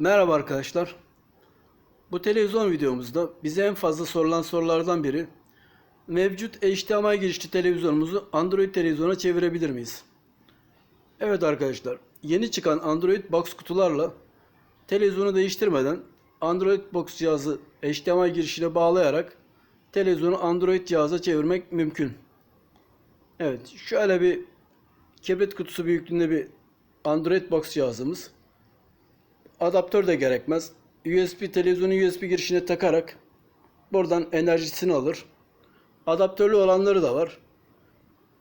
Merhaba arkadaşlar. Bu televizyon videomuzda bize en fazla sorulan sorulardan biri mevcut HDMI girişli televizyonumuzu Android televizyona çevirebilir miyiz? Evet arkadaşlar, yeni çıkan Android Box kutularla televizyonu değiştirmeden Android Box cihazı HDMI girişine bağlayarak televizyonu Android cihaza çevirmek mümkün. Evet, şöyle bir kibrit kutusu büyüklüğünde bir Android Box cihazımız. Adaptör de gerekmez. USB televizyonu USB girişine takarak buradan enerjisini alır. Adaptörlü olanları da var.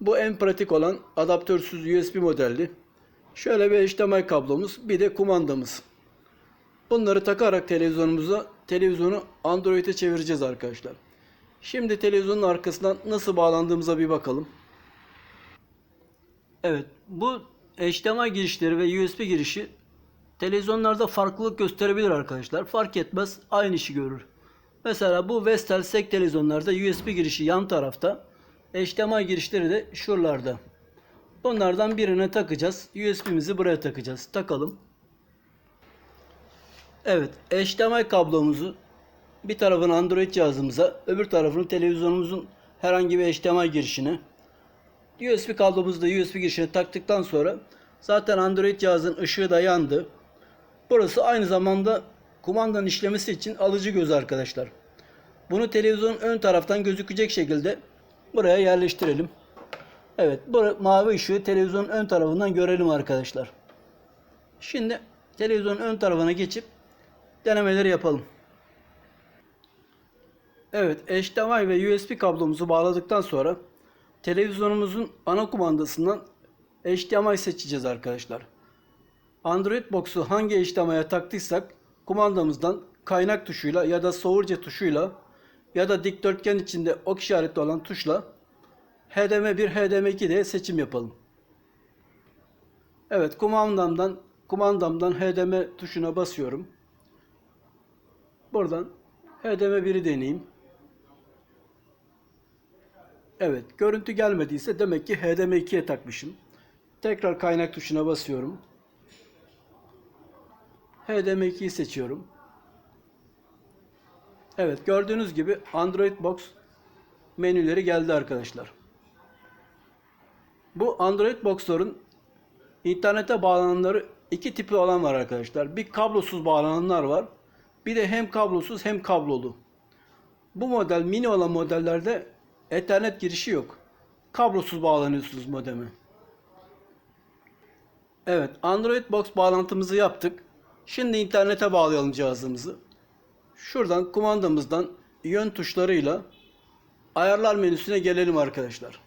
Bu en pratik olan adaptörsüz USB modelli. Şöyle bir HDMI kablomuz, bir de kumandamız. Bunları takarak televizyonumuza, televizyonu Android'e çevireceğiz arkadaşlar. Şimdi televizyonun arkasından nasıl bağlandığımıza bir bakalım. Evet, bu HDMI girişleri ve USB girişi televizyonlarda farklılık gösterebilir arkadaşlar. Fark etmez, aynı işi görür. Mesela bu Vestel SEC televizyonlarda USB girişi yan tarafta, HDMI girişleri de şuralarda. Bunlardan birine takacağız. USB'mizi buraya takacağız. Takalım. Evet, HDMI kablomuzu bir tarafını Android cihazımıza, öbür tarafını televizyonumuzun herhangi bir HDMI girişine USB kablomuzu da USB girişine taktıktan sonra zaten Android cihazın ışığı da yandı. Burası aynı zamanda kumandanın işlemesi için alıcı göz arkadaşlar. Bunu televizyonun ön taraftan gözükecek şekilde buraya yerleştirelim. Evet, bu mavi ışığı televizyonun ön tarafından görelim arkadaşlar. Şimdi televizyonun ön tarafına geçip denemeleri yapalım. Evet, HDMI ve USB kablomuzu bağladıktan sonra televizyonumuzun ana kumandasından HDMI seçeceğiz arkadaşlar. Android Box'u hangi HDMI'ye taktıysak kumandamızdan kaynak tuşuyla ya da soğurca tuşuyla ya da dikdörtgen içinde ok işareti olan tuşla HDM1, HDM2 diye seçim yapalım. Evet kumandamdan kumandamdan HDM tuşuna basıyorum. Buradan HDM1'i deneyeyim. Evet, görüntü gelmediyse demek ki HDMI2'ye takmışım. Tekrar kaynak tuşuna basıyorum. HDMI2'yi seçiyorum. Evet, gördüğünüz gibi Android Box menüleri geldi arkadaşlar. Bu Android Box'ların internete bağlananları iki tipi olan var arkadaşlar. Bir kablosuz bağlananlar var. Bir de hem kablosuz hem kablolu. Bu model mini olan modellerde Ethernet girişi yok. Kablosuz bağlanıyorsunuz modeme. Evet, Android Box bağlantımızı yaptık. Şimdi internete bağlayalım cihazımızı. Şuradan kumandamızdan yön tuşlarıyla ayarlar menüsüne gelelim arkadaşlar.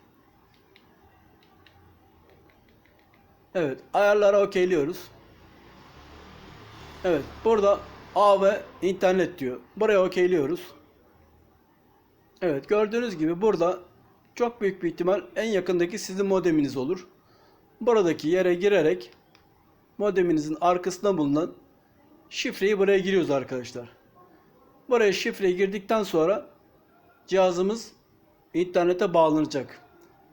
Evet, ayarlara okeyliyoruz. Evet, burada A ve internet diyor. Buraya okeyliyoruz. Evet gördüğünüz gibi burada çok büyük bir ihtimal en yakındaki sizin modeminiz olur. Buradaki yere girerek modeminizin arkasında bulunan şifreyi buraya giriyoruz arkadaşlar. Buraya şifreyi girdikten sonra cihazımız internete bağlanacak.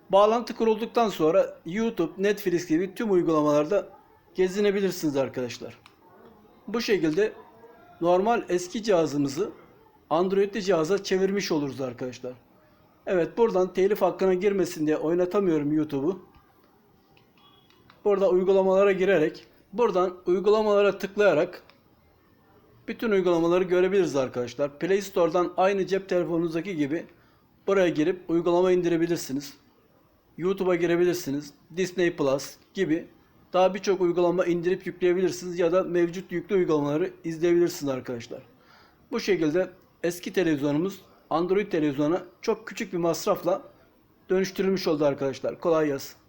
Bağlantı kurulduktan sonra YouTube, Netflix gibi tüm uygulamalarda gezinebilirsiniz arkadaşlar. Bu şekilde normal eski cihazımızı Android'li cihaza çevirmiş oluruz arkadaşlar. Evet buradan telif hakkına girmesin diye oynatamıyorum YouTube'u. Burada uygulamalara girerek buradan uygulamalara tıklayarak bütün uygulamaları görebiliriz arkadaşlar. Play Store'dan aynı cep telefonunuzdaki gibi buraya girip uygulama indirebilirsiniz. YouTube'a girebilirsiniz. Disney Plus gibi daha birçok uygulama indirip yükleyebilirsiniz ya da mevcut yüklü uygulamaları izleyebilirsiniz arkadaşlar. Bu şekilde eski televizyonumuz Android televizyona çok küçük bir masrafla dönüştürülmüş oldu arkadaşlar. Kolay gelsin.